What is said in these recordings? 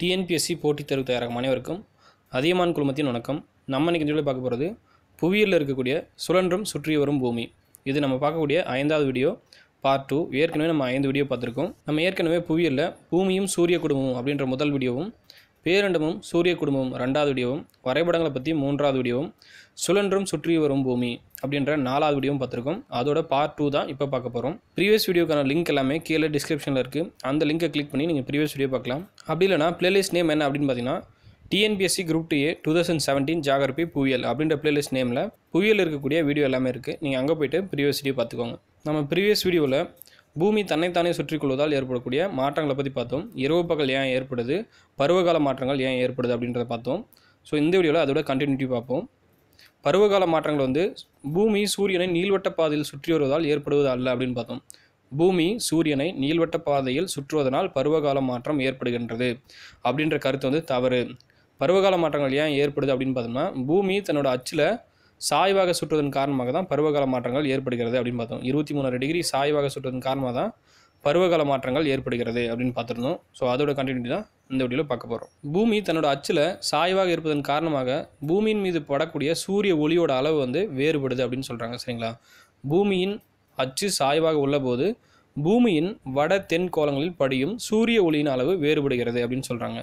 TNPSC போட்டித் தேர்வு தயாராகும் அனைவருக்கும் அதியமான் குழுமத்தின் வணக்கம். நம்ம இன்னைக்கு இந்த பார்க்க போகிறது புவியியலில் இருக்கக்கூடிய சுழன்றும் சுற்றி வரும் பூமி. இது நம்ம பார்க்கக்கூடிய ஐந்தாவது வீடியோ பார்ட் டூ ஏற்கனவே நம்ம ஐந்து வீடியோ பார்த்துருக்கோம். நம்ம ஏற்கனவே புவியியலில் பூமியும் சூரிய குடும்பமும் அப்படின்ற முதல் வீடியோவும் பேரண்டமும் சூரிய குடும்பமும் ரெண்டாவது வீடியோவும் வரைபடங்களை பற்றி மூன்றாவது வீடியோவும் சுழன்றும் சுற்றி வரும் பூமி அப்படின்ற நாலாவது வீடியோவும் பார்த்துருக்கோம். அதோட பார்ட் டூ தான் இப்போ பார்க்க போகிறோம் ப்ரீவியஸ் வீடியோக்கான லிங்க் எல்லாமே கீழே டிஸ்கிரிப்ஷனில் இருக்குது அந்த லிங்கை கிளிக் பண்ணி நீங்கள் ப்ரீவியஸ் வீடியோ பார்க்கலாம். அப்படி இல்லைனா பிளேலிஸ்ட் நேம் என்ன அப்படின்னு பார்த்தீங்கன்னா TNPSC group two A two thousand seventeen geography புவியல் அப்படின்ற பிளேலிஸ்ட் நேமில் புவியல் இருக்கக்கூடிய வீடியோ எல்லாமே இருக்குது நீங்கள் அங்கே போய்ட்டு ப்ரீவியஸ் வீடியோ பார்த்துக்கோங்க. நம்ம ப்ரீவியஸ் வீடியோவில் பூமி தன்னைத்தானே சுற்றி கொள்வதால் ஏற்படக்கூடிய மாற்றங்களை பற்றி பார்த்தோம். இரவு பகல் ஏன் ஏற்படுது? பருவகால மாற்றங்கள் ஏன் ஏற்படுது அப்படின்றத பார்த்தோம். ஸோ இந்த வீடியோவில் அதோட கண்டினியூட்டி பார்ப்போம். பருவகால மாற்றங்கள் வந்து பூமி சூரியனை நீள்வட்ட பாதையில் சுற்றி வருவதால் ஏற்படுவது அல்ல அப்படின்னு பார்த்தோம். பூமி சூரியனை நீள்வட்ட பாதையில் சுற்றுவதனால் பருவகால மாற்றம் ஏற்படுகின்றது அப்படின்ற கருத்து வந்து தவறு. பருவகால மாற்றங்கள் ஏன் ஏற்படுது அப்படின்னு பார்த்தோம்னா பூமி தன்னோட அச்சில் சாய்வாக சுற்றுவதன் காரணமாக தான் பருவகால மாற்றங்கள் ஏற்படுகிறது அப்படின்னு பார்த்தோம். இருபத்தி மூணு டிகிரி சாய்வாக சுற்றுவதன் காரணமாக தான் பருவகால மாற்றங்கள் ஏற்படுகிறது அப்படின்னு பார்த்துருந்தோம். ஸோ அதோட கண்டினியூட்டி தான் இந்த வீடியோவில் பார்க்க போகிறோம் பூமி தன்னோட அச்சில் சாய்வாக இருப்பதன் காரணமாக பூமியின் மீது படக்கூடிய சூரிய ஒளியோட அளவு வந்து வேறுபடுது அப்படின்னு சொல்கிறாங்க சரிங்களா? பூமியின் அச்சு சாய்வாக உள்ளபோது பூமியின் வட தென் கோலங்களில் படியும் சூரிய ஒளியின் அளவு வேறுபடுகிறது அப்படின்னு சொல்கிறாங்க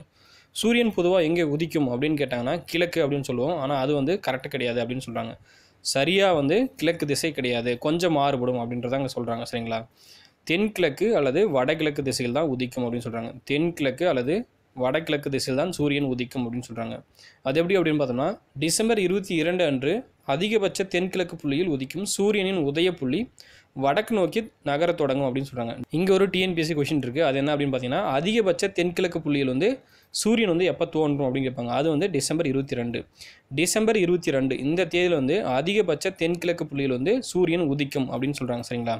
சூரியன் பொதுவாக எங்கே உதிக்கும் அப்படின்னு கேட்டாங்கன்னா கிழக்கு அப்படின்னு சொல்லுவோம். ஆனால் அது வந்து கரெக்டு கிடையாது அப்படின்னு சொல்கிறாங்க சரியாக வந்து கிழக்கு திசை கிடையாது. கொஞ்சம் மாறுபடும் அப்படின்றத அங்கே சொல்கிறாங்க சரிங்களா? தென்கிழக்கு அல்லது வடகிழக்கு திசையில் தான் உதிக்கும் அப்படின்னு சொல்கிறாங்க தென்கிழக்கு அல்லது வடகிழக்கு திசையில் தான் சூரியன் உதிக்கும் அப்படின்னு சொல்கிறாங்க அது எப்படி அப்படின்னு பார்த்தோம்னா டிசம்பர் இருபத்தி இரண்டு அன்று அதிகபட்ச தென்கிழக்கு புள்ளியில் உதிக்கும் சூரியனின் உதய புள்ளி வடக்கு நோக்கி நகரத் தொடங்கும் அப்படின்னு சொல்கிறாங்க இங்கே ஒரு டிஎன்பிஎஸ்சி கொஷின் இருக்குது அது என்ன அப்படின்னு பார்த்தீங்கன்னா அதிகபட்ச தென்கிழக்கு புள்ளியில் வந்து சூரியன் வந்து எப்போ தோன்றும் அப்படின்னு கேட்பாங்க. அது வந்து டிசம்பர் இருபத்தி ரெண்டு. டிசம்பர் இருபத்தி ரெண்டு இந்த தேதியில் வந்து அதிகபட்ச தென்கிழக்கு புள்ளியில் வந்து சூரியன் உதிக்கும் அப்படின்னு சொல்கிறாங்க சரிங்களா?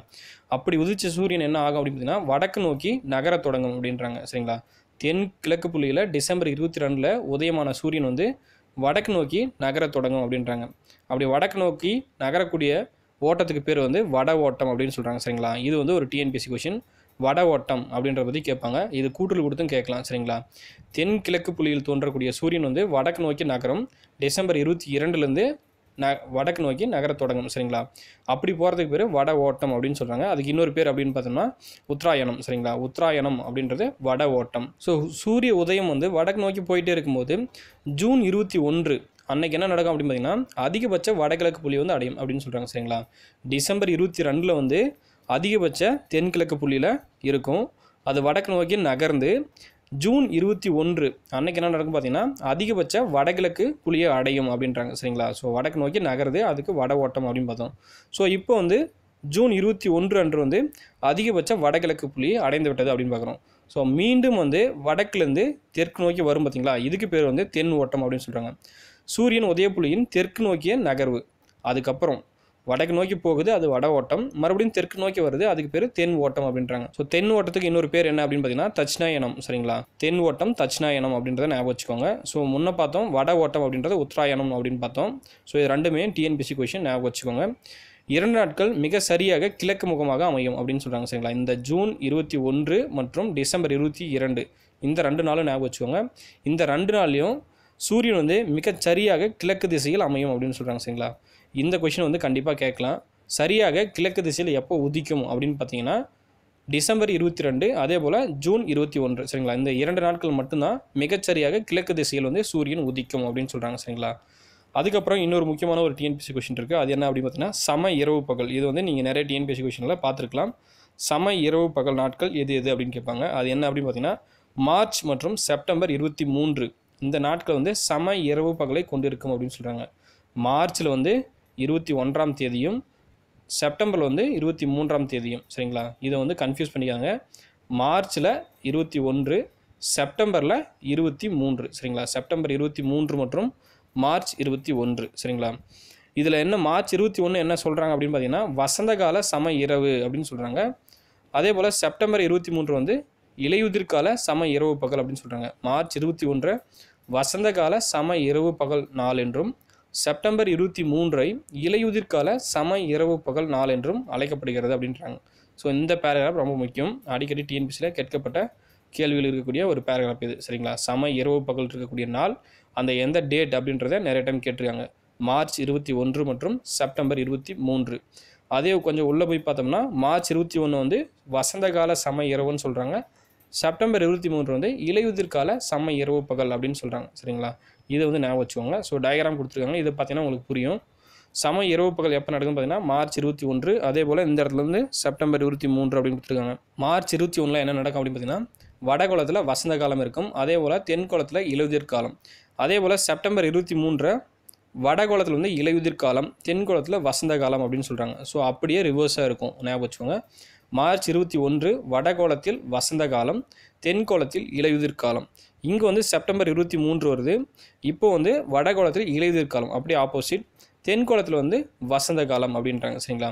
அப்படி உதிச்ச சூரியன் என்ன ஆகும் அப்படின்னு பார்த்தீங்கன்னா வடக்கு நோக்கி நகரத் தொடங்கும் அப்படின்றாங்க. சரிங்களா? தென் கிழக்கு புள்ளியில் டிசம்பர் இருபத்தி ரெண்டில் உதயமான சூரியன் வந்து வடக்கு நோக்கி நகரத் தொடங்கும் அப்படின்றாங்க. அப்படி வடக்கு நோக்கி நகரக்கூடிய ஓட்டத்துக்கு பேர் வந்து வட ஓட்டம் அப்படின்னு சொல்கிறாங்க சரிங்களா? இது வந்து ஒரு டிஎன்பிஎஸ்சி கொஷின் வட ஓட்டம் அப்படின்ற பற்றி கேட்பாங்க. இது கூட்டல் கொடுத்தும் கேட்கலாம் சரிங்களா? தென்கிழக்கு புள்ளியில் தோன்றக்கூடிய சூரியன் வந்து வடக்கு நோக்கி நகரம். டிசம்பர் இருபத்தி இரண்டுலேருந்து ந வடக்கு நோக்கி நகரத் தொடங்கும் சரிங்களா? அப்படி போகிறதுக்கு பேர் வட ஓட்டம் அப்படின்னு சொல்கிறாங்க அதுக்கு இன்னொரு பேர் அப்படின்னு பார்த்தோம்னா உத்தராயணம் சரிங்களா? உத்தராயணம் அப்படின்றது வட ஓட்டம். ஸோ சூரிய உதயம் வந்து வடக்கு நோக்கி போயிட்டே இருக்கும்போது ஜூன் இருபத்தி ஒன்று அன்னைக்கு என்ன நடக்கும் அப்படின்னு பார்த்தீங்கன்னா அதிகபட்ச வடகிழக்கு புள்ளி வந்து அடையும் அப்படின்னு சொல்கிறாங்க சரிங்களா? டிசம்பர் இருபத்தி ரெண்டில் வந்து அதிகபட்ச தென்கிழக்கு புள்ளியில் இருக்கும். அது வடக்கு நோக்கி நகர்ந்து ஜூன் இருபத்தி ஒன்று அன்னைக்கு என்ன நடக்கும் பார்த்தீங்கன்னா அதிகபட்ச வடகிழக்கு புளியை அடையும் அப்படின்றாங்க சரிங்களா? ஸோ வடக்கு நோக்கி நகருது அதுக்கு வட ஓட்டம் அப்படின்னு பார்த்தோம். ஸோ இப்போ வந்து ஜூன் இருபத்தி ஒன்று அன்று வந்து அதிகபட்ச வடகிழக்கு புள்ளியை அடைந்து விட்டது அப்படின்னு பார்க்குறோம். ஸோ மீண்டும் வந்து வடக்குலேருந்து தெற்கு நோக்கி வரும் பார்த்தீங்களா? இதுக்கு பேர் வந்து தென் ஓட்டம் அப்படின்னு சொல்கிறாங்க சூரியன் உதயப்புலியின் தெற்கு நோக்கிய நகர்வு. அதுக்கப்புறம் வடக்கு நோக்கி போகுது அது வட ஓட்டம். மறுபடியும் தெற்கு நோக்கி வருது அதுக்கு பேர் தென் ஓட்டம் அப்படின்றாங்க. ஸோ தென் ஓட்டத்துக்கு இன்னொரு பேர் என்ன அப்படின்னு பார்த்தீங்கன்னா தட்சிணாயனம் சரிங்களா? தென் ஓட்டம் தட்சிணாயனம் அப்படின்றத ஞாபகம் வச்சுக்கோங்க. ஸோ முன்ன பார்த்தோம் வட ஓட்டம் அப்படின்றது உத்தராயணம் அப்படின்னு பார்த்தோம். ஸோ இது ரெண்டுமே டிஎன்பிசி கொஷின் ஞாபகம் வச்சுக்கோங்க. இரண்டு நாட்கள் மிக சரியாக கிழக்கு முகமாக அமையும் அப்படின்னு சொல்கிறாங்க சரிங்களா? இந்த ஜூன் இருபத்தி ஒன்று மற்றும் டிசம்பர் இருபத்தி இரண்டு இந்த ரெண்டு நாளும் ஞாபகம் வச்சுக்கோங்க. இந்த ரெண்டு நாள்லையும் சூரியன் வந்து மிகச்சரியாக கிழக்கு திசையில் அமையும் அப்படின்னு சொல்கிறாங்க சரிங்களா? இந்த கொஷின் வந்து கண்டிப்பாக கேட்கலாம். சரியாக கிழக்கு திசையில் எப்போ உதிக்கும் அப்படின்னு பார்த்தீங்கன்னா டிசம்பர் இருபத்தி ரெண்டு அதே போல் ஜூன் இருபத்தி ஒன்று சரிங்களா? இந்த இரண்டு நாட்கள் மட்டும்தான் மிகச்சரியாக கிழக்கு திசையில் வந்து சூரியன் உதிக்கும் அப்படின்னு சொல்கிறாங்க சரிங்களா? அதுக்கப்புறம் இன்னொரு முக்கியமான ஒரு டிஎன்பிசி கொஷின் இருக்குது அது என்ன அப்படின்னு பார்த்தீங்கன்னா சம இரவு பகல். இது வந்து நீங்கள் நிறைய டிஎன்பிசி கொஷினில் பார்த்துருக்கலாம். சம இரவு பகல் நாட்கள் எது எது அப்படின்னு கேட்பாங்க. அது என்ன அப்படின்னு பார்த்தீங்கன்னா மார்ச் மற்றும் செப்டம்பர் இருபத்தி மூன்று இந்த நாட்கள் வந்து சம இரவு பகலை கொண்டிருக்கும் அப்படின்னு சொல்கிறாங்க மார்ச்சில் வந்து இருபத்தி ஒன்றாம் தேதியும் செப்டம்பரில் வந்து இருபத்தி மூன்றாம் தேதியும் சரிங்களா? இதை வந்து கன்ஃபியூஸ் பண்ணிக்காங்க மார்ச்சில் இருபத்தி ஒன்று செப்டம்பரில் இருபத்தி மூன்று சரிங்களா? செப்டம்பர் இருபத்தி மூன்று மற்றும் மார்ச் இருபத்தி ஒன்று சரிங்களா? இதில் என்ன மார்ச் இருபத்தி ஒன்று என்ன சொல்கிறாங்க அப்படின்னு பார்த்தீங்கன்னா வசந்த கால சம இரவு அப்படின்னு சொல்கிறாங்க அதே போல் செப்டம்பர் இருபத்தி மூன்று வந்து இலையுதிர்கால சம இரவு பகல் அப்படின்னு சொல்கிறாங்க மார்ச் இருபத்தி ஒன்று வசந்த கால சம இரவு பகல் நாள் என்றும் செப்டம்பர் இருபத்தி மூன்றை இலையுதிர்கால சம இரவு பகல் நாள் என்றும் அழைக்கப்படுகிறது அப்படின்றாங்க. ஸோ இந்த பேராகிராஃப் ரொம்ப முக்கியம். அடிக்கடி டிஎன்பிசியில் கேட்கப்பட்ட கேள்வியில் இருக்கக்கூடிய ஒரு பேராகிராஃப் இது. சரிங்களா? சம இரவு பகல் இருக்கக்கூடிய நாள் அந்த எந்த டேட் அப்படின்றத நிறைய டைம் கேட்டிருக்காங்க. மார்ச் இருபத்தி ஒன்று மற்றும் செப்டம்பர் இருபத்தி மூன்று. அதே கொஞ்சம் உள்ளே போய் பார்த்தோம்னா மார்ச் இருபத்தி ஒன்று வந்து வசந்த கால சம இரவுன்னு சொல்கிறாங்க செப்டம்பர் இருபத்தி மூன்று வந்து இலையுதிர் கால சம இரவு பகல் அப்படின்னு சொல்கிறாங்க சரிங்களா? இதை வந்து ஞாபகம் வச்சுக்கோங்க. ஸோ டயக்ராம் கொடுத்துருக்காங்க. இதை பார்த்தீங்கன்னா உங்களுக்கு புரியும். சம இரவு பகல் எப்போ நடக்குதுன்னு பார்த்தீங்கன்னா மார்ச் இருபத்தி ஒன்று அதே போல் இந்த இடத்துல இருந்து செப்டம்பர் இருபத்தி மூன்று அப்படின்னு கொடுத்துருக்காங்க. மார்ச் இருபத்தி ஒன்றில் என்ன நடக்கும் அப்படின்னு பார்த்தீங்கன்னா வடகோளத்தில் வசந்த காலம் இருக்கும். அதே போல் தென்கோளத்தில் இலையுதிர் காலம். அதே போல் செப்டம்பர் இருபத்தி மூன்றை வடகோலத்தில் வந்து இலையுதிர் காலம் தென்கோளத்தில் வசந்த காலம் அப்படின்னு சொல்கிறாங்க ஸோ அப்படியே ரிவர்ஸாக இருக்கும். ஞாபகம் வச்சுக்கோங்க. மார்ச் இருபத்தி ஒன்று வடகோளத்தில் வசந்த காலம் தென்கோளத்தில் இலையுதிர் காலம். இங்கே வந்து செப்டம்பர் இருபத்தி மூன்று வருது. இப்போ வந்து வடகோளத்தில் இலையுதிர் காலம் அப்படியே ஆப்போசிட் தென்கோளத்தில் வந்து வசந்த காலம் அப்படின்றாங்க சரிங்களா?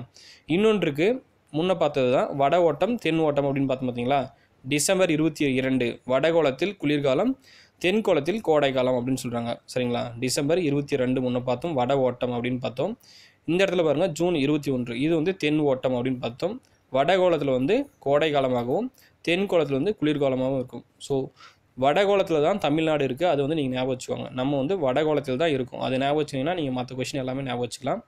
இன்னொன்றுக்கு முன்ன பார்த்தது தான் வட ஓட்டம் தென் ஓட்டம் அப்படின்னு பார்த்தோம் பார்த்தீங்களா? டிசம்பர் இருபத்தி இரண்டு வடகோளத்தில் குளிர்காலம் தென்கோளத்தில் கோடைக்காலம் அப்படின்னு சொல்கிறாங்க சரிங்களா? டிசம்பர் இருபத்தி ரெண்டு முன்ன பார்த்தோம் வட ஓட்டம் அப்படின்னு பார்த்தோம். இந்த இடத்துல பாருங்கள் ஜூன் இருபத்தி ஒன்று இது வந்து தென் ஓட்டம் அப்படின்னு பார்த்தோம். வடகோளத்தில் வந்து கோடை காலமாகவும் தென்கோளத்தில் வந்து குளிர்காலமாகவும் இருக்கும். ஸோ வடகோளத்தில் தான் தமிழ்நாடு இருக்குது அது வந்து நீங்கள் ஞாபகம் வச்சுக்கோங்க. நம்ம வந்து வடகோளத்தில் தான் இருக்கும். அது ஞாபகம் வச்சிங்கன்னா நீங்கள் மற்ற கொஷின் எல்லாமே ஞாபகம் வச்சுக்கலாம்.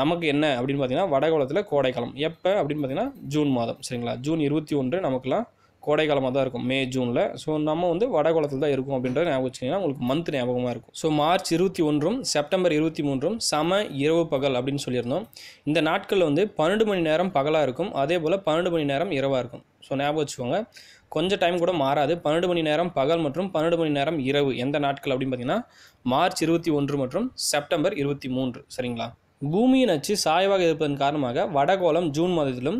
நமக்கு என்ன அப்படின்னு பார்த்தீங்கன்னா வடகோளத்தில் கோடைக்காலம் எப்போ அப்படின்னு பார்த்தீங்கன்னா ஜூன் மாதம். சரிங்களா? ஜூன் இருபத்தி ஒன்று நமக்குலாம் கோடைக்காலமாக தான் இருக்கும். மே ஜூனில். ஸோ நம்ம வந்து வடகோளத்தில் தான் இருக்கும் அப்படின்றத ஞாபகம் வச்சிங்கன்னா உங்களுக்கு மந்த் ஞாபகமாக இருக்கும். ஸோ மார்ச் இருபத்தி ஒன்றும் செப்டம்பர் இருபத்தி மூன்றும் சம இரவு பகல் அப்படின்னு சொல்லியிருந்தோம். இந்த நாட்களில் வந்து பன்னெண்டு மணி நேரம் பகலாக இருக்கும். அதே போல் பன்னெண்டு மணி நேரம் இரவாக இருக்கும். ஸோ ஞாபகம் வச்சுக்கோங்க. கொஞ்சம் டைம் கூட மாறாது. பன்னெண்டு மணி நேரம் பகல் மற்றும் பன்னெண்டு மணி நேரம் இரவு எந்த நாட்கள் அப்படின்னு பார்த்தீங்கன்னா மார்ச் இருபத்தி ஒன்று மற்றும் செப்டம்பர் இருபத்தி மூன்று. சரிங்களா? பூமியின் அச்சு சாய்வாக இருப்பதன் காரணமாக வடகோளம் ஜூன் மாதத்திலும்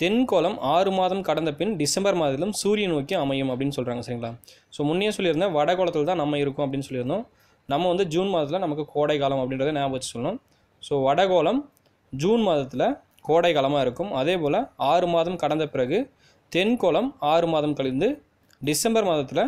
தென்கோளம் ஆறு மாதம் கடந்த பின் டிசம்பர் மாதத்திலும் சூரியன் நோக்கி அமையும் அப்படின்னு சொல்கிறாங்க சரிங்களா? ஸோ முன்னே சொல்லியிருந்தேன் வடகோளத்தில் தான் நம்ம இருக்கோம் அப்படின்னு சொல்லியிருந்தோம். நம்ம வந்து ஜூன் மாதத்தில் நமக்கு கோடை காலம் அப்படின்றத ஞாபகம் வச்சு சொல்லணும். ஸோ வடகோளம் ஜூன் மாதத்தில் கோடை காலமாக இருக்கும். அதே போல் ஆறு மாதம் கடந்த பிறகு தென்கோளம் ஆறு மாதம் கழிந்து டிசம்பர் மாதத்தில்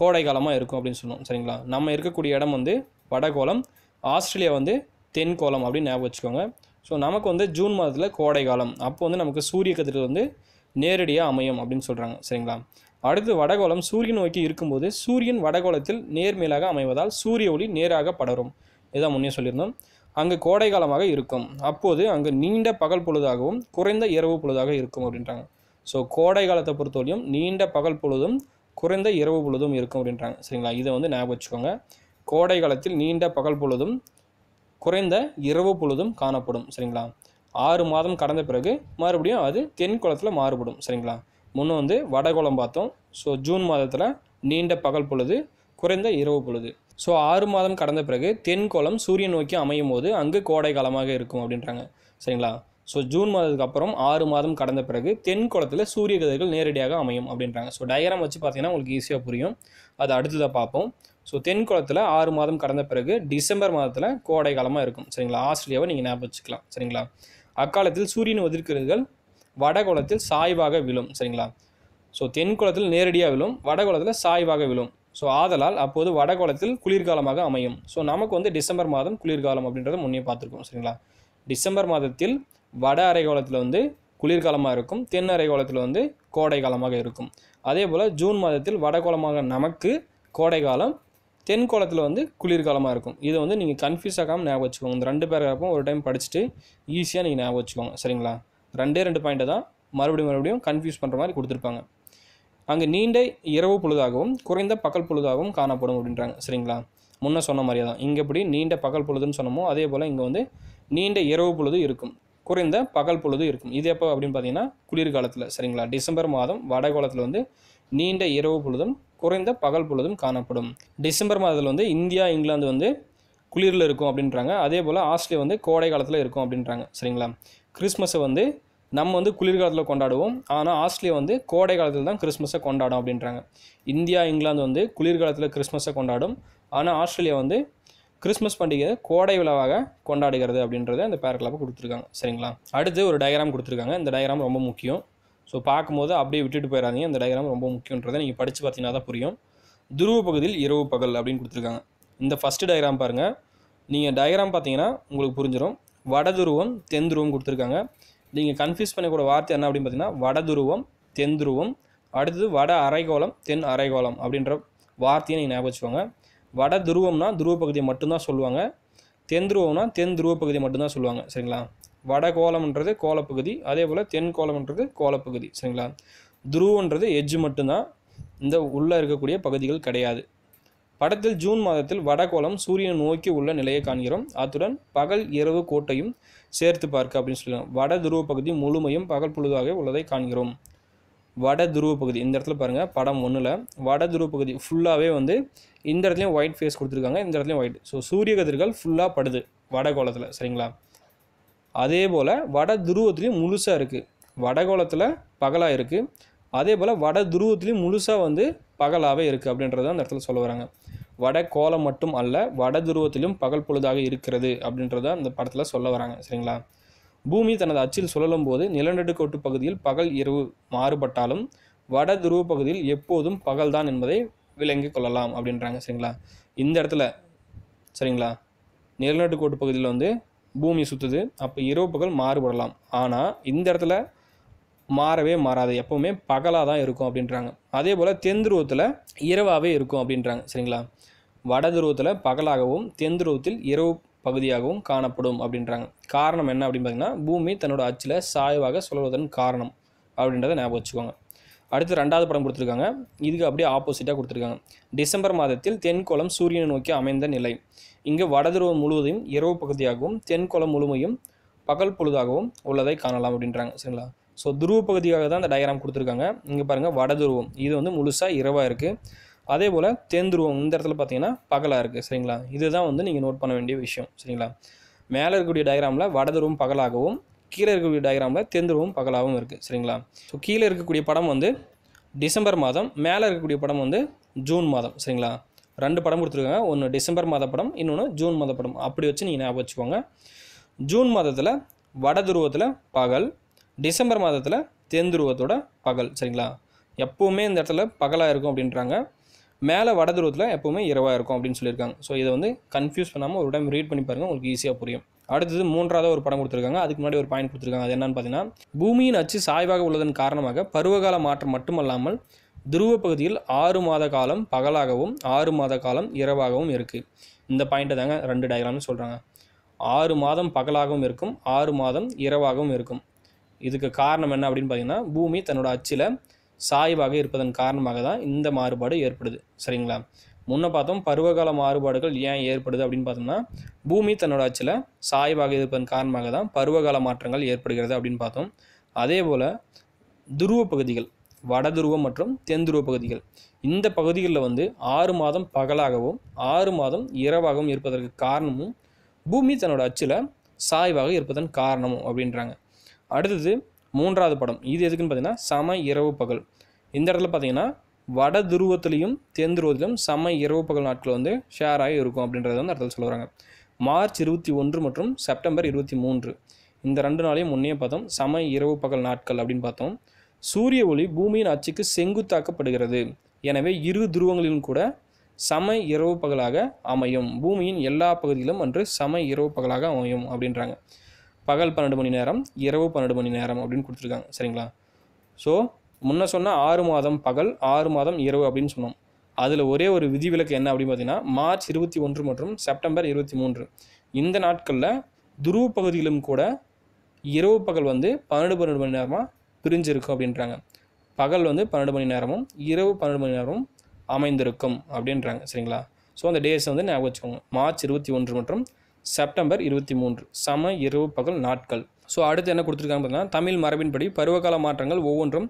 கோடை காலமாக இருக்கும் அப்படின்னு சொன்னோம் சரிங்களா? நம்ம இருக்கக்கூடிய இடம் வந்து வடகோளம். ஆஸ்திரேலியா வந்து தென்கோளம் அப்படின்னு ஞாபகம் வச்சுக்கோங்க. ஸோ நமக்கு வந்து ஜூன் மாதத்தில் கோடை காலம். அப்போ வந்து நமக்கு சூரிய கதிர்கள் வந்து நேரடியாக அமையும் அப்படின்னு சொல்கிறாங்க சரிங்களா? அடுத்து வடகோலம் சூரியன் நோக்கி இருக்கும்போது சூரியன் வடகோலத்தில் நேர்மேலாக அமைவதால் சூரிய ஒளி நேராக படரும். இதான் முன்னே சொல்லியிருந்தோம். அங்கு கோடை காலமாக இருக்கும். அப்போது அங்கு நீண்ட பகல் பொழுதாகவும் குறைந்த இரவு பொழுதாக இருக்கும் அப்படின்றாங்க. ஸோ கோடை காலத்தை பொறுத்தவரையும் நீண்ட பகல் பொழுதும் குறைந்த இரவு பொழுதும் இருக்கும் அப்படின்றாங்க. சரிங்களா? இதை வந்து ஞாபகம் வச்சுக்கோங்க. கோடை காலத்தில் நீண்ட பகல் பொழுதும் குறைந்த இரவு பொழுதும் காணப்படும் சரிங்களா? ஆறு மாதம் கடந்த பிறகு மறுபடியும் அது தென் குளத்தில் மாறுபடும் சரிங்களா? முன்ன வந்து வடகுளம் பார்த்தோம். ஸோ ஜூன் மாதத்தில் நீண்ட பகல் பொழுது குறைந்த இரவு பொழுது. ஸோ ஆறு மாதம் கடந்த பிறகு தென்கோளம் சூரியன் நோக்கி அமையும் போது அங்கு கோடை காலமாக இருக்கும் அப்படின்றாங்க சரிங்களா? ஸோ ஜூன் மாதத்துக்கு அப்புறம் ஆறு மாதம் கடந்த பிறகு தென்குளத்தில் சூரிய கதிர்கள் நேரடியாக அமையும் அப்படின்றாங்க. ஸோ டயக்ராம் வச்சு பார்த்தீங்கன்னா உங்களுக்கு ஈஸியாக புரியும். அது அடுத்ததாக பார்ப்போம். ஸோ தென்குளத்தில் ஆறு மாதம் கடந்த பிறகு டிசம்பர் மாதத்தில் கோடை காலமாக இருக்கும். சரிங்களா? ஆஸ்திரேலியாவை நீங்கள் ஞாபகம் வச்சுக்கலாம். சரிங்களா? அக்காலத்தில் சூரியன் உதிர்க்கிறதுகள் வடகுளத்தில் சாய்வாக விழும். சரிங்களா? ஸோ தென்குளத்தில் நேரடியாக விழும் வடகுளத்தில் சாய்வாக விழும். ஸோ ஆதலால் அப்போது வடகுளத்தில் குளிர்காலமாக அமையும். ஸோ நமக்கு வந்து டிசம்பர் மாதம் குளிர்காலம் அப்படின்றத முன்னே பார்த்துருக்கோம். சரிங்களா? டிசம்பர் மாதத்தில் வட அரைகோளத்தில் வந்து குளிர்காலமாக இருக்கும் தென் அரைகோளத்தில் வந்து கோடை காலமாக இருக்கும். அதே போல் ஜூன் மாதத்தில் வடகோளமாக நமக்கு கோடை காலம் தென்கோளத்தில் வந்து குளிர்காலமாக இருக்கும். இதை வந்து நீங்கள் கன்ஃபியூஸ் ஆகாமல் ஞாபகம் வச்சுக்கோங்க. இந்த ரெண்டு பேராகவும் ஒரு டைம் படிச்சுட்டு ஈஸியாக நீங்கள் ஞாபகம் வச்சுக்கோங்க. சரிங்களா? ரெண்டே ரெண்டு பாயிண்ட்டை தான் மறுபடியும் மறுபடியும் கன்ஃபியூஸ் பண்ணுற மாதிரி கொடுத்துருப்பாங்க. அங்கே நீண்ட இரவு பொழுதாகவும் குறைந்த பகல் பொழுதாகவும் காணப்படும் அப்படின்றாங்க. சரிங்களா? முன்ன சொன்ன மாதிரியே தான். இங்கே எப்படி நீண்ட பகல் பொழுதுன்னு சொன்னோமோ அதே போல் இங்கே வந்து நீண்ட இரவு பொழுது இருக்கும். குறைந்த பகல் பொழுது இருக்கும். இது எப்போ அப்படின்னு பார்த்தீங்கன்னா குளிர்காலத்தில். சரிங்களா? டிசம்பர் மாதம் வடகோலத்தில் வந்து நீண்ட இரவு பொழுதும் குறைந்த பகல் பொழுதும் காணப்படும். டிசம்பர் மாதத்தில் வந்து இந்தியா இங்கிலாந்து வந்து குளிரில் இருக்கும் அப்படின்றாங்க. அதே போல் ஆஸ்திரேலியா வந்து கோடை காலத்தில் இருக்கும் அப்படின்றாங்க. சரிங்களா? கிறிஸ்மஸை வந்து நம்ம வந்து குளிர்காலத்தில் கொண்டாடுவோம். ஆனால் ஆஸ்திரேலியா வந்து கோடை காலத்தில் தான் கிறிஸ்மஸை கொண்டாடும் அப்படின்றாங்க. இந்தியா இங்கிலாந்து வந்து குளிர்காலத்தில் கிறிஸ்மஸை கொண்டாடும். ஆனால் ஆஸ்திரேலியா வந்து கிறிஸ்மஸ் பண்டிகை கோடை விழாவாக கொண்டாடுகிறது அப்படின்றத இந்த பேரகிராஃபை கொடுத்துருக்காங்க. சரிங்களா? அடுத்து ஒரு டயக்ராம் கொடுத்துருக்காங்க. இந்த டயக்ராம் ரொம்ப முக்கியம். ஸோ பார்க்கும்போது அப்படியே விட்டுட்டு போயிடாதீங்க இந்த டயக்ராம் ரொம்ப முக்கியன்றதை நீங்கள் படித்து பார்த்தீங்கன்னா தான் புரியும். துருவ பகுதியில் இரவு பகல் அப்படின்னு கொடுத்துருக்காங்க. இந்த ஃபஸ்ட்டு டயக்ராம் பாருங்கள் நீங்கள் டயக்ராம் பார்த்தீங்கன்னா உங்களுக்கு புரிஞ்சிடும் வடதுருவம் தென் துருவம் கொடுத்துருக்காங்க. நீங்கள் கன்ஃபியூஸ் பண்ணக்கூட வார்த்தை என்ன அப்படின்னு பார்த்தீங்கன்னா வடதுருவம் தென் துருவம் அடுத்தது வட அரைகோளம் தென் அரைகோளம் அப்படின்ற வார்த்தையை நீங்கள் ஞாபகம் வச்சுக்கோங்க. வட துருவம்னா துருவ பகுதியை மட்டும்தான் சொல்லுவாங்க. தென் துருவம்னா தென் துருவ பகுதியை மட்டும்தான் சொல்லுவாங்க. சரிங்களா? வட கோலம்ன்றது கோலப்பகுதி அதே போல் தென் கோலம்ன்றது கோலப்பகுதி சரிங்களா? துருவன்றது எஜ்ஜு மட்டும்தான். இந்த உள்ளே இருக்கக்கூடிய பகுதிகள் கிடையாது. படத்தில் ஜூன் மாதத்தில் வடகோளம் சூரியனை நோக்கி உள்ள நிலையை காண்கிறோம். அத்துடன் பகல் இரவு கோட்டையும் சேர்த்து பார்க்க அப்படின்னு சொல்லுவாங்க வட துருவ பகுதி முழுமையும் பகல் பொழுதாக உள்ளதை காண்கிறோம். வட துருவ பகுதி இந்த இடத்துல பாருங்கள் படம் ஒன்றில் வட துருவ பகுதி ஃபுல்லாகவே வந்து இந்த இடத்துலையும் ஒயிட் ஃபேஸ் கொடுத்துருக்காங்க இந்த இடத்துலையும் ஒயிட் ஸோ சூரிய கதிர்கள் ஃபுல்லாக படுது வடகோளத்தில் சரிங்களா? அதே போல் வட துருவத்துலேயும் முழுசாக இருக்குது வடகோளத்தில் பகலாக இருக்குது அதே போல் வட துருவத்துலேயும் முழுசாக வந்து பகலாகவே இருக்குது அப்படின்றத அந்த இடத்துல சொல்ல வராங்க. வட கோலம் மட்டும் அல்ல வட துருவத்திலும் பகல் பொழுதாக இருக்கிறது அப்படின்றத அந்த படத்தில் சொல்ல வராங்க. சரிங்களா? பூமி தனது அச்சில் சுழலும் போது நிலநடுக்கோட்டு பகுதியில் பகல் இரவு மாறுபட்டாலும் வட துருவ பகுதியில் எப்போதும் பகல்தான் என்பதை விளங்கி கொள்ளலாம் அப்படின்றாங்க. சரிங்களா? இந்த இடத்துல சரிங்களா? நிலநடுக்கோட்டு பகுதியில் வந்து பூமி சுற்றுது அப்போ இரவு பகல் மாறுபடலாம். ஆனால் இந்த இடத்துல மாறவே மாறாது. எப்போவுமே பகலாக தான் இருக்கும் அப்படின்றாங்க. அதே போல் தென் துருவத்தில் இரவாகவே இருக்கும் அப்படின்றாங்க. சரிங்களா? வட துருவத்தில் பகலாகவும் தென் துருவத்தில் இரவு பகுதியாகவும் காணப்படும் அப்படின்றாங்க. காரணம் என்ன அப்படின்னு பார்த்தீங்கன்னா பூமி தன்னோட அச்சில் சாய்வாக சுழல்வதன் காரணம் அப்படின்றத ஞாபகம் வச்சுக்கோங்க. அடுத்து ரெண்டாவது படம் கொடுத்துருக்காங்க. இதுக்கு அப்படியே ஆப்போசிட்டாக கொடுத்துருக்காங்க. டிசம்பர் மாதத்தில் தென்கோளம் சூரியனை நோக்கி அமைந்த நிலை. இங்கு வடதுருவம் முழுவதையும் இரவு பகுதியாகவும் தென்குளம் முழுமையும் பகல் பொழுதாகவும் உள்ளதை காணலாம் அப்படின்றாங்க சரிங்களா? ஸோ துருவ பகுதியாக தான் அந்த டயக்ராம் கொடுத்துருக்காங்க. இங்கே பாருங்கள் வடதுருவம் இது வந்து முழுசாக இரவாக இருக்குது அதே போல் தென் துருவம் இந்த இடத்துல பார்த்தீங்கன்னா பகலாக இருக்குது சரிங்களா? இதுதான் வந்து நீங்கள் நோட் பண்ண வேண்டிய விஷயம் சரிங்களா? மேலே இருக்கக்கூடிய டயக்ராமில் வடதுருவம் பகலாகவும் கீழே இருக்கக்கூடிய டயக்ராமில் தென் துருவம் பகலாகவும் இருக்குது சரிங்களா? ஸோ கீழே இருக்கக்கூடிய படம் வந்து டிசம்பர் மாதம் மேலே இருக்கக்கூடிய படம் வந்து ஜூன் மாதம் சரிங்களா? ரெண்டு படம் கொடுத்துருக்காங்க. ஒன்று டிசம்பர் மாத படம் இன்னொன்று ஜூன் மாத படம். அப்படி வச்சு நீங்கள் ஞாபகம் வச்சுக்கோங்க. ஜூன் மாதத்தில் வட துருவத்தில் பகல் டிசம்பர் மாதத்தில் தென் துருவத்தோட பகல் சரிங்களா? எப்போவுமே இந்த இடத்துல பகலாக இருக்கும் அப்படின்றாங்க. மேலே வட துருவத்தில் எப்போவுமே இரவாக இருக்கும் அப்படின்னு சொல்லியிருக்காங்க. ஸோ இதை வந்து கன்ஃபியூஸ் பண்ணாமல் ஒரு டைம் ரீட் பண்ணி பாருங்கள் உங்களுக்கு ஈஸியாக புரியும். அடுத்தது மூன்றாவது ஒரு படம் கொடுத்துருக்காங்க. அதுக்கு முன்னாடி ஒரு பாயிண்ட் கொடுத்துருக்காங்க. அது என்னன்னு பார்த்தீங்கன்னா பூமியின் அச்சு சாய்வாக உள்ளதன் காரணமாக பருவகால மாற்றம் மட்டுமல்லாமல் துருவ பகுதியில் ஆறு மாத காலம் பகலாகவும் ஆறு மாத காலம் இரவாகவும் இருக்குது இந்த பாயிண்ட்டை தாங்க ரெண்டு டயக்ராம்னு சொல்கிறாங்க ஆறு மாதம் பகலாகவும் இருக்கும் ஆறு மாதம் இரவாகவும் இருக்கும். இதுக்கு காரணம் என்ன அப்படின்னு பார்த்தீங்கன்னா பூமி தன்னோட அச்சில் சாய்வாக இருப்பதன் காரணமாக தான் இந்த மாறுபாடு ஏற்படுது. சரிங்களா? முன்ன பார்த்தோம் பருவகால மாறுபாடுகள் ஏன் ஏற்படுது அப்படின்னு பார்த்தோம்னா பூமி தன்னோட அச்சில் சாய்வாக இருப்பதன் காரணமாக தான் பருவகால மாற்றங்கள் ஏற்படுகிறது அப்படின்னு பார்த்தோம். அதே போல் துருவ பகுதிகள் வடதுருவம் மற்றும் தென்துருவ பகுதிகள். இந்த பகுதிகளில் வந்து ஆறு மாதம் பகலாகவும் ஆறு மாதம் இரவாகவும் இருப்பதற்கு காரணமும் பூமி தன்னோட அச்சில் சாய்வாக இருப்பதன் காரணமும் அப்படின்றாங்க. அடுத்தது மூன்றாவது படம். இது எதுக்குன்னு பார்த்தீங்கன்னா சம இரவு பகல். இந்த இடத்துல பார்த்தீங்கன்னா வட துருவத்திலையும் தென் துருவத்திலும் சம இரவு பகல் நாட்கள் வந்து ஷேர் ஆகி இருக்கும் அப்படின்றத வந்து இடத்துல சொல்கிறாங்க மார்ச் இருபத்தி ஒன்று மற்றும் செப்டம்பர் இருபத்தி மூன்று. இந்த ரெண்டு நாளையும் முன்னே பார்த்தோம். சம இரவு பகல் நாட்கள் அப்படின்னு பார்த்தோம். சூரிய ஒளி பூமியின் அச்சுக்கு செங்குத்தாக்கப்படுகிறது. எனவே இரு துருவங்களிலும் கூட சம இரவு பகலாக அமையும். பூமியின் எல்லா பகுதியிலும் அன்று சம இரவு பகலாக அமையும் அப்படின்றாங்க. பகல் பன்னெண்டு மணி நேரம் இரவு பன்னெண்டு மணி நேரம் அப்படின்னு கொடுத்துருக்காங்க. சரிங்களா? ஸோ முன்ன சொன்ன ஆறு மாதம் பகல் ஆறு மாதம் இரவு அப்படின்னு சொன்னோம். அதில் ஒரே ஒரு விதிவிலக்கு என்ன அப்படின்னு பார்த்தீங்கன்னா மார்ச் இருபத்தி ஒன்று மற்றும் செப்டம்பர் இருபத்தி மூன்று. இந்த நாட்களில் துருவ பகுதியிலும் கூட இரவு பகல் வந்து பன்னெண்டு பன்னெண்டு மணி நேரமாக பிரிஞ்சிருக்கும் அப்படின்றாங்க. பகல் வந்து பன்னெண்டு மணி நேரமும் இரவு பன்னெண்டு மணி நேரமும் அமைந்திருக்கும் அப்படின்றாங்க. சரிங்களா? ஸோ அந்த டேஸ் வந்து ஞாபகம் வச்சுக்கோங்க. மார்ச் இருபத்தி ஒன்று மற்றும் செப்டம்பர் இருபத்தி மூன்று. சம இரவு பகல் நாட்கள். ஸோ அடுத்து என்ன கொடுத்துருக்காங்க பார்த்தீங்கன்னா தமிழ் மரபின்படி பருவகால மாற்றங்கள் ஒவ்வொன்றும்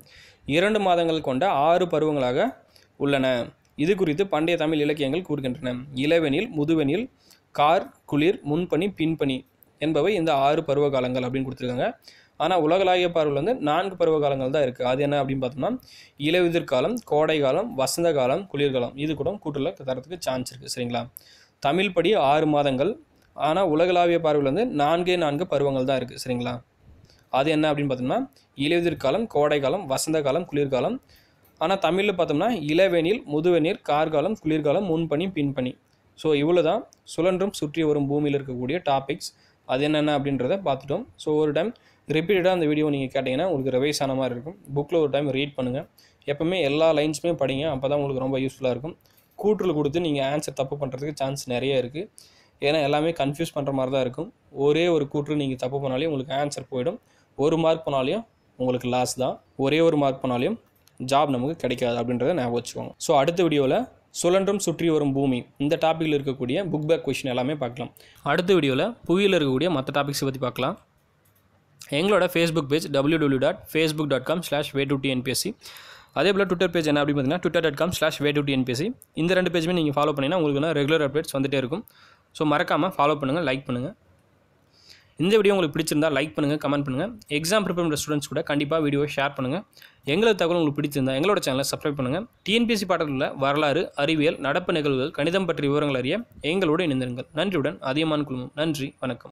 இரண்டு மாதங்கள் கொண்ட ஆறு பருவங்களாக உள்ளன. இது குறித்து பண்டைய தமிழ் இலக்கியங்கள் கூறுகின்றன. இளவெனில் முதுவெனில் கார் குளிர் முன்பனி பின்பனி என்பவை இந்த ஆறு பருவ காலங்கள் அப்படின்னு கொடுத்துருக்காங்க. ஆனால் உலகளாவிய பார்வையில் வந்து நான்கு பருவ காலங்கள் தான் இருக்குது அது என்ன அப்படின்னு பார்த்தோம்னா இலையுதிர் காலம் கோடை காலம் வசந்த காலம் குளிர்காலம் இது கூட கூட்டுல தரத்துக்கு சான்ஸ் இருக்குது சரிங்களா? தமிழ் படி ஆறு மாதங்கள். ஆனால் உலகளாவிய பார்வையில் வந்து நான்கே நான்கு பருவங்கள் தான் இருக்குது சரிங்களா? அது என்ன அப்படின்னு பார்த்தோம்னா இலையுதிர் காலம் கோடை காலம் வசந்த காலம் குளிர்காலம் ஆனால் தமிழில் பார்த்தோம்னா இளவெனில் முதுவெனில் கார்காலம் குளிர்காலம் முன்பனி பின்பனி. ஸோ இவ்வளோ தான் சுழன்றும் சுற்றி வரும் பூமியில் இருக்கக்கூடிய டாபிக்ஸ் அது என்னென்ன அப்படின்றத பார்த்துட்டோம். ஸோ ஒரு டைம் ரிப்பீட்டடாக அந்த வீடியோ நீங்கள் கேட்டிங்கன்னா உங்களுக்கு ரிவைஸ் ஆன மாதிரி இருக்கும். புக்கில் ஒரு டைம் ரீட் பண்ணுங்கள் எப்போவுமே எல்லா லைன்ஸுமே படிங்க. அப்போ தான் உங்களுக்கு ரொம்ப யூஸ்ஃபுல்லாக இருக்கும். கூட்டில் கொடுத்து நீங்கள் ஆன்சர் தப்பு பண்ணுறதுக்கு சான்ஸ் நிறைய இருக்குது ஏன்னா எல்லாமே கன்ஃபியூஸ் பண்ணுற மாதிரி தான் இருக்கும். ஒரே ஒரு கூற்று நீங்கள் தப்பு பண்ணாலே உங்களுக்கு ஆன்சர் போயிடும். ஒரு மார்க் பண்ணாலையும் உங்களுக்கு லாஸ் தான். ஒரே ஒரு மார்க் பண்ணாலையும் ஜாப் நமக்கு கிடைக்காது அப்படின்றத ஞாபகம் வச்சுக்கோங்க. ஸோ அடுத்த வீடியோவில் சுழன்றும் சுற்றி வரும் பூமி. இந்த டாப்பிக்கில் இருக்கக்கூடிய புக் பேக் கொஷின் எல்லாமே பார்க்கலாம். அடுத்த வீடியோவில் புவியில் இருக்கக்கூடிய மற்ற டாபிக்ஸை பற்றி பார்க்கலாம். எங்களோட Facebook page W W dot Facebook dot com slash way to TNPSC அதே போல் ட்விட்டர் பேஜ் என்ன அப்படின்னு பார்த்தீங்கன்னா Twitter dot com slash way to TNPSC இந்த ரெண்டு பேஜுமே நீங்கள் ஃபாலோ பண்ணிங்கன்னா உங்களுக்கு ரெகுலர் அப்டேட்ஸ் வந்துகிட்டே இருக்கும். ஸோ மறக்காமல் ஃபாலோ பண்ணுங்கள் லைக் பண்ணுங்கள் இந்த வீடியோ உங்களுக்கு பிடிச்சிருந்தா லைக் பண்ணுங்கள் கமெண்ட் பண்ணுங்கள் எக்ஸாம் ப்ரிப்பேர் பண்ணுற ஸ்டூடெண்ட்ஸ் கூட கண்டிப்பாக வீடியோ ஷேர் பண்ணுங்கள் எங்களது தகவல் உங்களுக்கு பிடிச்சிருந்தா எங்களோட சேனலை சப்ஸ்கிரைப் பண்ணுங்கள் டிஎன்பிஎஸ்சி பாடத்தில் வரலாறு அறிவியல் நடப்பு நிகழ்வுகள் கணிதம் பற்றிய விவரங்கள் அறிய எங்களோடு இணைந்திருங்கள். நன்றியுடன் அதியமான் குழுமம். நன்றி வணக்கம்.